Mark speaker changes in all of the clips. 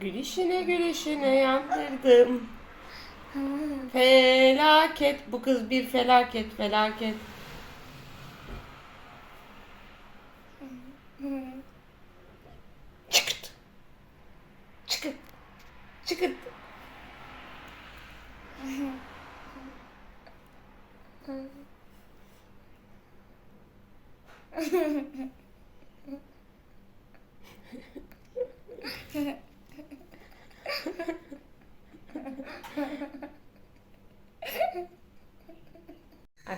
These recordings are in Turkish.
Speaker 1: Gülüşüne gülüşüne yandırdım. Felaket bu kız bir felaket felaket. Çıkıt. Çıkıt. Çıkıt.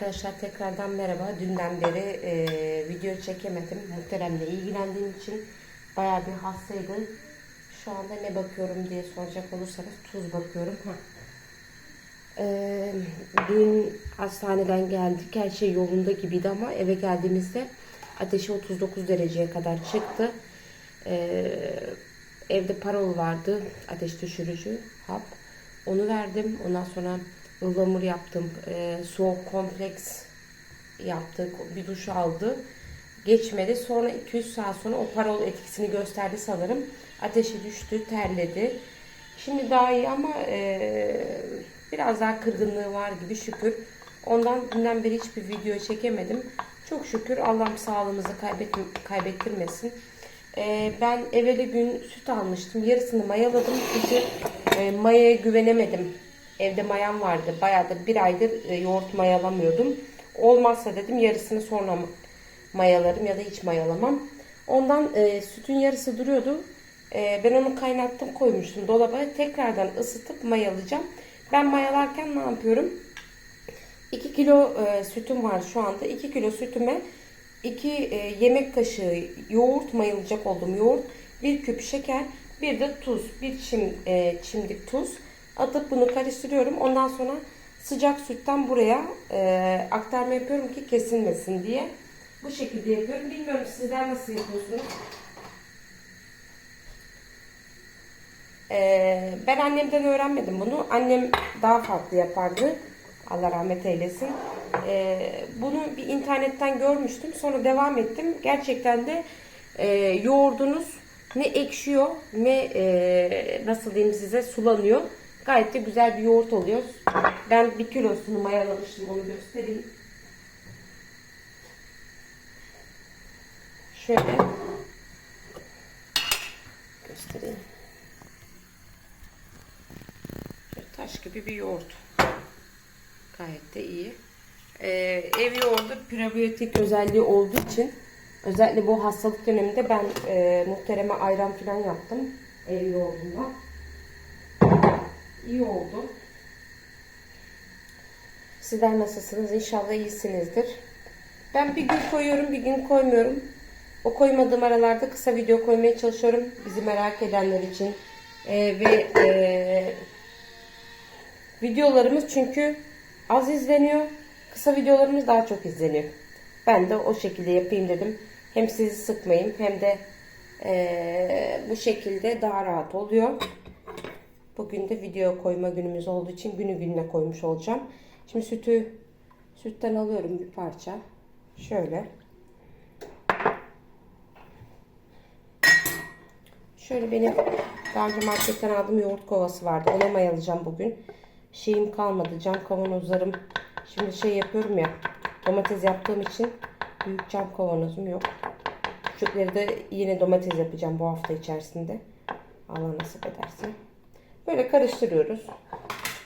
Speaker 1: Arkadaşlar tekrardan merhaba. Dünden beri e, video çekemedim. Muhteremle ilgilendiğim için bayağı bir hastaydı. Şu anda ne bakıyorum diye soracak olursanız tuz bakıyorum. Heh. E, dün hastaneden geldik. Her şey yolunda gibiydi ama eve geldiğimizde ateşi 39 dereceye kadar çıktı. E, evde parol vardı. Ateş düşürücü hap. Onu verdim. Ondan sonra ıhlamur yaptım. E, soğuk kompleks yaptık. Bir duş aldı. Geçmedi. Sonra 200 saat sonra o parol etkisini gösterdi sanırım. Ateşi düştü, terledi. Şimdi daha iyi ama e, biraz daha kırgınlığı var gibi şükür. Ondan dünden beri hiçbir video çekemedim. Çok şükür Allah'ım sağlığımızı kaybet, kaybettirmesin. E, ben evveli gün süt almıştım. Yarısını mayaladım. Çünkü e, mayaya güvenemedim. Evde mayam vardı. Bayağıdır bir aydır e, yoğurt mayalamıyordum. Olmazsa dedim yarısını sonra mayalarım ya da hiç mayalamam. Ondan e, sütün yarısı duruyordu. E, ben onu kaynattım koymuştum dolaba. Tekrardan ısıtıp mayalayacağım. Ben mayalarken ne yapıyorum? 2 kilo e, sütüm var şu anda. 2 kilo sütüme 2 e, yemek kaşığı yoğurt mayalayacak olduğum yoğurt, 1 küp şeker, bir de tuz, bir çim, e, çimdik tuz atıp bunu karıştırıyorum. Ondan sonra sıcak sütten buraya e, aktarma yapıyorum ki kesilmesin diye. Bu şekilde yapıyorum. Bilmiyorum sizler nasıl yapıyorsunuz? E, ben annemden öğrenmedim bunu. Annem daha farklı yapardı. Allah rahmet eylesin. E, bunu bir internetten görmüştüm. Sonra devam ettim. Gerçekten de e, yoğurdunuz ne ekşiyor ne e, nasıl diyeyim size sulanıyor. Gayet de güzel bir yoğurt oluyor. Ben bir kilosunu mayalamıştım onu göstereyim. Şöyle göstereyim. Şöyle taş gibi bir yoğurt. Gayet de iyi. Ee, ev yoğurdu prebiyotik özelliği olduğu için özellikle bu hastalık döneminde ben e, muhtereme ayran falan yaptım. Ev yoğurdundan. İyi oldu. Sizler nasılsınız? İnşallah iyisinizdir. Ben bir gün koyuyorum, bir gün koymuyorum. O koymadığım aralarda kısa video koymaya çalışıyorum. Bizi merak edenler için. Ee, ve e, videolarımız çünkü az izleniyor. Kısa videolarımız daha çok izleniyor. Ben de o şekilde yapayım dedim. Hem sizi sıkmayayım hem de e, bu şekilde daha rahat oluyor. Bugün de video koyma günümüz olduğu için günü gününe koymuş olacağım. Şimdi sütü sütten alıyorum bir parça. Şöyle. Şöyle benim daha önce marketten aldığım yoğurt kovası vardı. Ona mayalayacağım bugün. Şeyim kalmadı. Cam kavanozlarım. Şimdi şey yapıyorum ya. Domates yaptığım için büyük cam kavanozum yok. Küçükleri de yine domates yapacağım bu hafta içerisinde. Allah nasip ederse. Böyle karıştırıyoruz.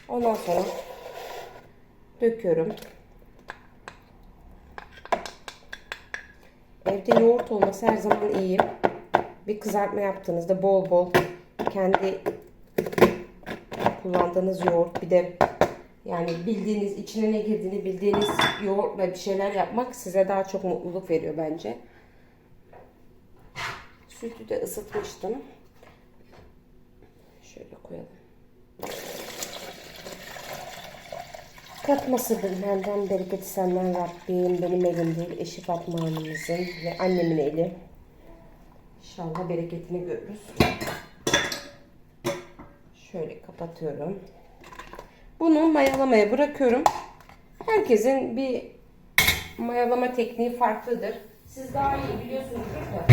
Speaker 1: Ondan sonra döküyorum. Evde yoğurt olması her zaman iyi. Bir kızartma yaptığınızda bol bol kendi kullandığınız yoğurt bir de yani bildiğiniz içine ne girdiğini bildiğiniz yoğurtla bir şeyler yapmak size daha çok mutluluk veriyor bence. Sütü de ısıtmıştım. Şöyle koyalım. Katmasıdır benden bereketi senden Rabbim. Benim elim değil eşi Fatma Hanım'ızın ve annemin eli. İnşallah bereketini görürüz. Şöyle kapatıyorum. Bunu mayalamaya bırakıyorum. Herkesin bir mayalama tekniği farklıdır. Siz daha iyi biliyorsunuzdur da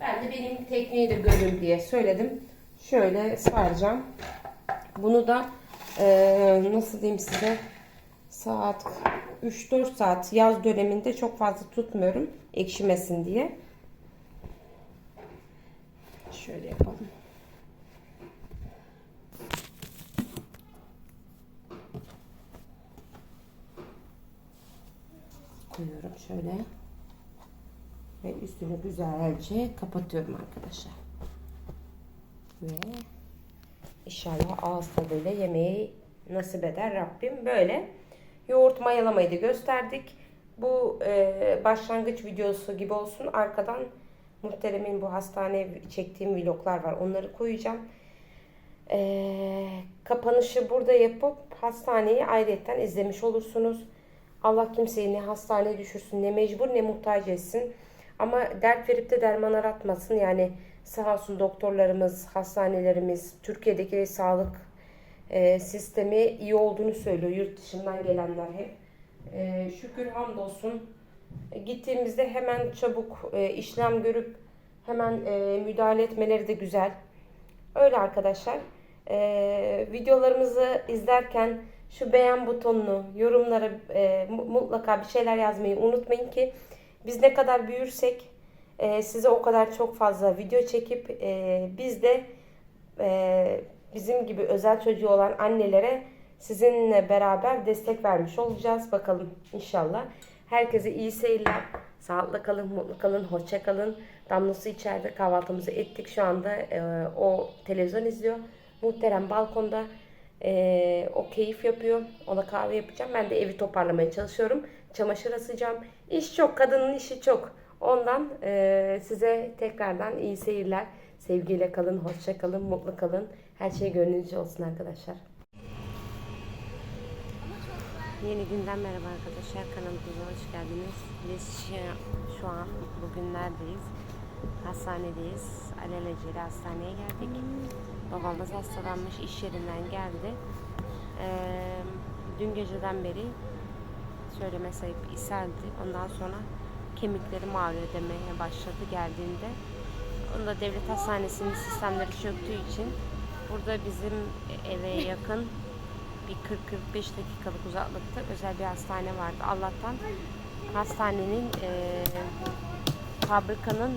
Speaker 1: ben de benim tekniği de görün diye söyledim. Şöyle saracağım. Bunu da eee, nasıl diyeyim size saat 3-4 saat yaz döneminde çok fazla tutmuyorum ekşimesin diye. Şöyle yapalım. Koyuyorum şöyle. Ve üstünü güzelce kapatıyorum arkadaşlar. Ve inşallah ağız tadıyla yemeği nasip eder Rabbim. Böyle yoğurt mayalamayı da gösterdik. Bu e, başlangıç videosu gibi olsun. Arkadan muhteremin bu hastane çektiğim vloglar var. Onları koyacağım. E, kapanışı burada yapıp hastaneyi ayrıyetten izlemiş olursunuz. Allah kimseyi ne hastaneye düşürsün, ne mecbur ne muhtaç etsin. Ama dert verip de derman aratmasın. Yani sağ olsun doktorlarımız, hastanelerimiz, Türkiye'deki sağlık e, sistemi iyi olduğunu söylüyor. Yurt dışından gelenler hep. E, şükür hamdolsun. E, gittiğimizde hemen çabuk e, işlem görüp hemen e, müdahale etmeleri de güzel. Öyle arkadaşlar. E, videolarımızı izlerken şu beğen butonunu, yorumlara e, mu- mutlaka bir şeyler yazmayı unutmayın ki biz ne kadar büyürsek e, size o kadar çok fazla video çekip e, biz de e, bizim gibi özel çocuğu olan annelere sizinle beraber destek vermiş olacağız. Bakalım inşallah. Herkese iyi seyirler. Sağlıkla kalın, mutlu kalın, hoşça kalın. Damlası içeride kahvaltımızı ettik. Şu anda e, o televizyon izliyor. Muhterem balkonda e, o keyif yapıyor. Ona kahve yapacağım. Ben de evi toparlamaya çalışıyorum. Çamaşır asacağım. İş çok. Kadının işi çok. Ondan e, size tekrardan iyi seyirler. Sevgiyle kalın, hoşça kalın, mutlu kalın. Her şey gönlünüzce olsun arkadaşlar. Yeni günden merhaba arkadaşlar. Kanalımıza hoş geldiniz. Biz şu, an bugünlerdeyiz. Hastanedeyiz. Alelacele hastaneye geldik. Babamız hastalanmış. iş yerinden geldi. Ee, dün geceden beri söyleme sayıp ishaldi. Ondan sonra kemikleri ağrıyor demeye başladı geldiğinde. Onu da devlet hastanesinin sistemleri çöktüğü için burada bizim eve yakın bir 40-45 dakikalık uzaklıkta özel bir hastane vardı. Allah'tan hastanenin eee, fabrikanın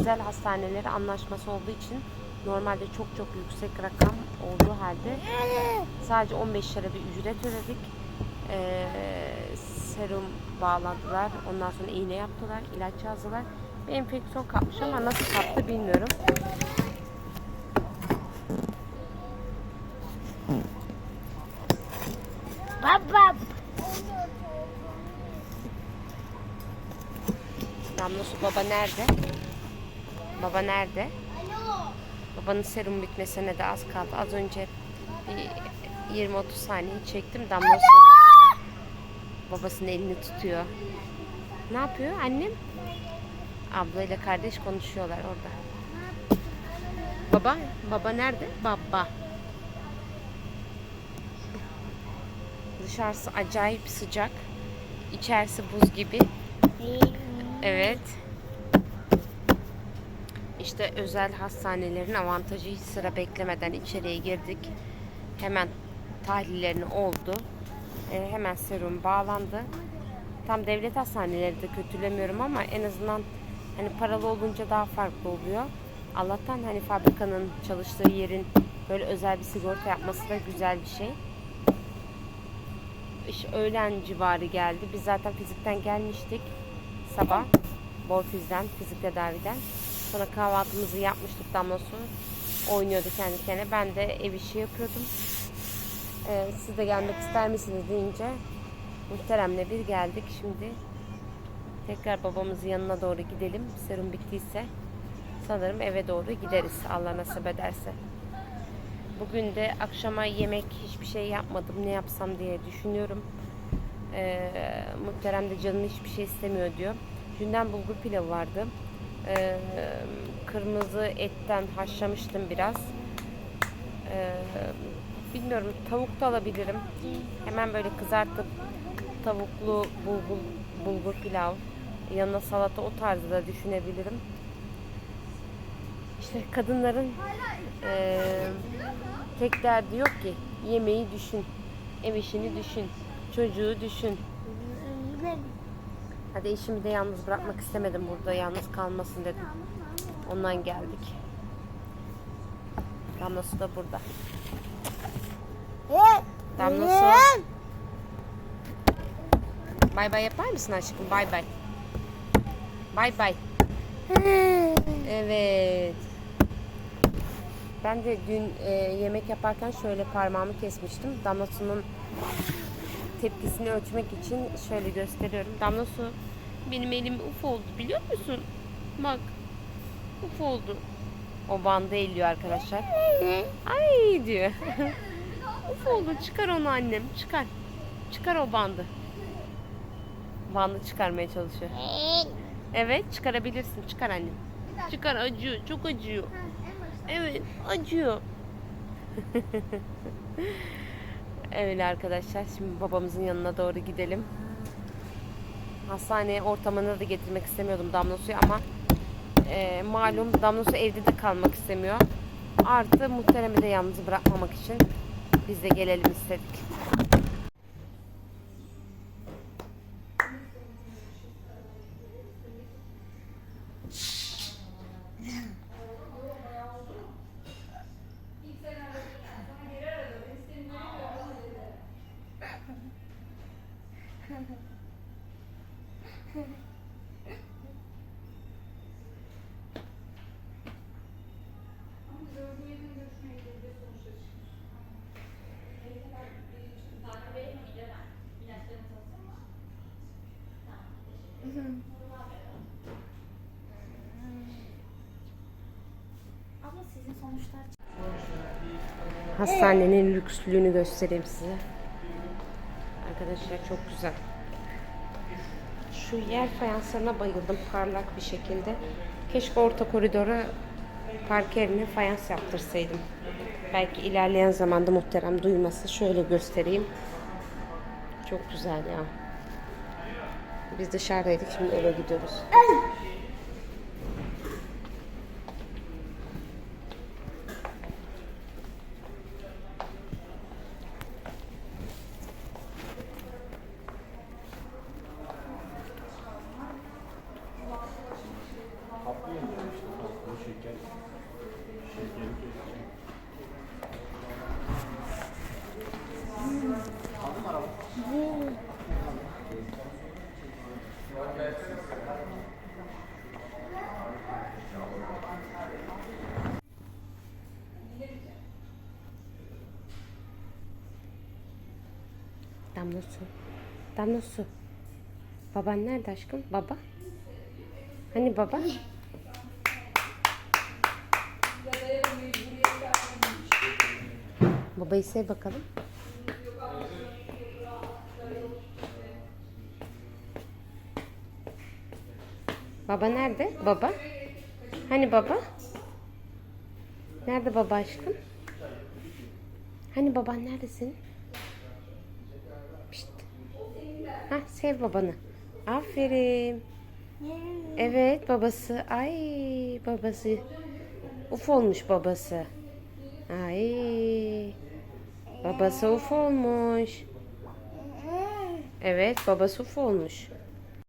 Speaker 1: özel hastaneleri anlaşması olduğu için normalde çok çok yüksek rakam olduğu halde sadece 15 lira bir ücret ödedik. Eee, serum bağladılar. Ondan sonra iğne yaptılar. ilaç yazdılar. Bir enfeksiyon kapmış ama nasıl kaptı bilmiyorum.
Speaker 2: Baba.
Speaker 1: Damlosu baba nerede? Baba nerede? Babanın serum bitmesine de az kaldı. Az önce bir 20-30 saniye çektim. Damlosu babasının elini tutuyor. Ne yapıyor annem? Abla ile kardeş konuşuyorlar orada. Baba, baba nerede? Baba. Dışarısı acayip sıcak. İçerisi buz gibi. Evet. İşte özel hastanelerin avantajı hiç sıra beklemeden içeriye girdik. Hemen tahlillerini oldu. Ee, hemen serum bağlandı. Tam devlet hastaneleri de kötülemiyorum ama en azından hani paralı olunca daha farklı oluyor. Allah'tan hani fabrikanın çalıştığı yerin böyle özel bir sigorta yapması da güzel bir şey. İş öğlen civarı geldi. Biz zaten fizikten gelmiştik sabah. Borfiz'den, fizik tedaviden. Sonra kahvaltımızı yapmıştık damlosu. Oynuyordu kendi kendine. Ben de ev işi yapıyordum. Ee, siz de gelmek ister misiniz deyince muhteremle bir geldik. Şimdi tekrar babamızın yanına doğru gidelim. Serum bittiyse sanırım eve doğru gideriz. Allah nasip ederse. Bugün de akşama yemek hiçbir şey yapmadım. Ne yapsam diye düşünüyorum. Ee, muhterem de canım hiçbir şey istemiyor diyor. Dünden bulgur pilavı vardı. Ee, kırmızı etten haşlamıştım biraz. Ee, bilmiyorum tavuk da alabilirim. Hemen böyle kızartıp tavuklu bulgur, bulgur pilav yanına salata o tarzı da düşünebilirim. İşte kadınların eee tek derdi yok ki. Yemeği düşün, ev işini düşün, çocuğu düşün. Hadi eşimi de yalnız bırakmak istemedim burada. Yalnız kalmasın dedim. Ondan geldik. Damlası da burada. Damlası. Bay bay yapar mısın aşkım? Bay bay. Bay bay. Evet. Ben de dün e, yemek yaparken şöyle parmağımı kesmiştim. Damlasu'nun tepkisini ölçmek için şöyle gösteriyorum. Damlasu benim elim uf oldu biliyor musun? Bak uf oldu. O bandı elliyor arkadaşlar. Ay diyor. uf oldu çıkar onu annem çıkar. Çıkar o bandı. Bandı çıkarmaya çalışıyor. Evet çıkarabilirsin. Çıkar annem. Çıkar acıyor. Çok acıyor. Evet acıyor. Öyle arkadaşlar. Şimdi babamızın yanına doğru gidelim. Hastane ortamına da getirmek istemiyordum Damlasu'yu ama e, malum Damlası evde de kalmak istemiyor. Artı muhteremi de yalnız bırakmamak için biz de gelelim istedik.
Speaker 2: Ama sizin sonuçlar
Speaker 1: Hastanenin lükslüğünü göstereyim size. Arkadaşlar çok güzel. Şu yer fayanslarına bayıldım parlak bir şekilde. Keşke orta koridora parkerini fayans yaptırsaydım. Belki ilerleyen zamanda muhterem duyması. Şöyle göstereyim. Çok güzel ya. Biz dışarıdaydık şimdi eve gidiyoruz. Damla su. Damla su. Baban nerede aşkım? Baba? Hani baba? Babayı sev bakalım. Baba nerede? Baba? Hani baba? Nerede baba aşkım? Hani baban neredesin? Hah sev babanı. Aferin. Evet babası. Ay babası. Uf olmuş babası. Ay. Babası uf olmuş. Evet babası uf olmuş.